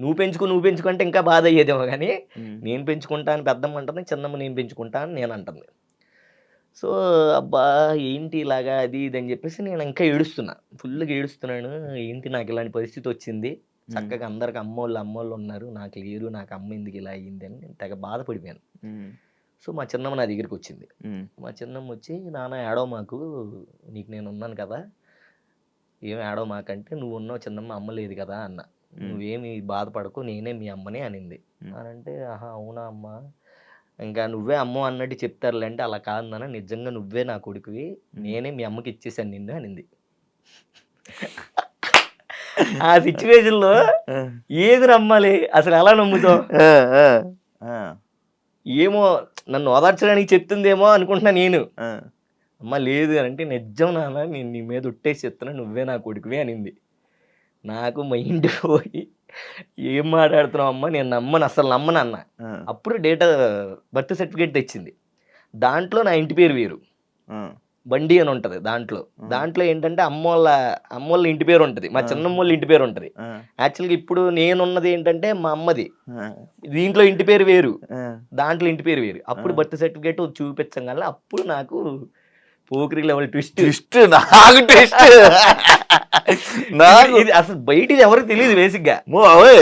నువ్వు పెంచుకో నువ్వు పెంచుకుంటే ఇంకా బాధ అయ్యేదేమో కానీ. నేను పెంచుకుంటాను పెద్దమ్మ అంటుంది చిన్నమ్మ నేను పెంచుకుంటాను నేను అంటుంది. సో అబ్బా ఏంటి ఇలాగా అది ఇది అని చెప్పేసి నేను ఇంకా ఏడుస్తున్నా. ఫుల్గా ఏడుస్తున్నాను. ఏంటి నాకు ఇలాంటి పరిస్థితి వచ్చింది? చక్కగా అందరికి అమ్మోళ్ళు అమ్మోళ్ళు ఉన్నారు. నాకు లేరు నాకు అమ్మ ఎందుకు ఇలా అయ్యింది అని నేను తెగ బాధపడిపోయాను. సో మా చిన్నమ్మ నా దగ్గరికి వచ్చింది. మా చిన్నమ్మ వచ్చి నాన్న ఏడవ మాకు. నీకు నేను ఉన్నాను కదా. ఏం ఏడవ మాకంటే నువ్వు ఉన్నావు చిన్నమ్మ అమ్మ లేదు కదా అన్న. నువ్వేమి బాధపడకు నేనే మీ అమ్మనే అనింది. అని అంటే ఆహా అవునా అమ్మ. ఇంకా నువ్వే అమ్మ అన్నట్టు చెప్తారులే అంటే అలా కాదు నాన్న నిజంగా నువ్వే నా కొడుకువి నేనే మీ అమ్మకి ఇచ్చేసాను నిన్ను అనింది. ఆ situation లో. ఏది నమ్మాలి? అసలు ఎలా నమ్ముతావు? ఏమో నన్ను ఓదార్చడానికి చెప్తుందేమో అనుకుంటున్నా నేను. అమ్మ లేదు అని అంటే నిజం నాన్న నేను నీ మీద ఉట్టేసి చెప్తున్నా నువ్వే నా కొడుకువి అనింది. నాకు మైండ్ పోయి ఏం మాట్లాడుతున్నావు అమ్మ? నేను నమ్మను అసలు నమ్మను అన్న. అప్పుడు డేటా బర్త్ సర్టిఫికేట్ తెచ్చింది. దాంట్లో నా ఇంటి పేరు వేరు. బండి అని ఉంటుంది దాంట్లో. దాంట్లో ఏంటంటే అమ్మోళ్ళ అమ్మోళ్ళ ఇంటి పేరు ఉంటుంది. మా చిన్నమ్మోళ్ళ ఇంటి పేరు ఉంటుంది. యాక్చువల్గా ఇప్పుడు నేనున్నది ఏంటంటే మా అమ్మది. దీంట్లో ఇంటి పేరు వేరు. దాంట్లో ఇంటి పేరు వేరు. అప్పుడు బర్త్ సర్టిఫికేట్ చూపించగల అప్పుడు నాకు పోకిరి లెవెల్ ట్విస్ట్. ట్విస్ట్ నాకు ట్విస్ట్. నాకు ఇది అసలు బయటిది ఎవరికి తెలియదు బేసిక్గా మో అవే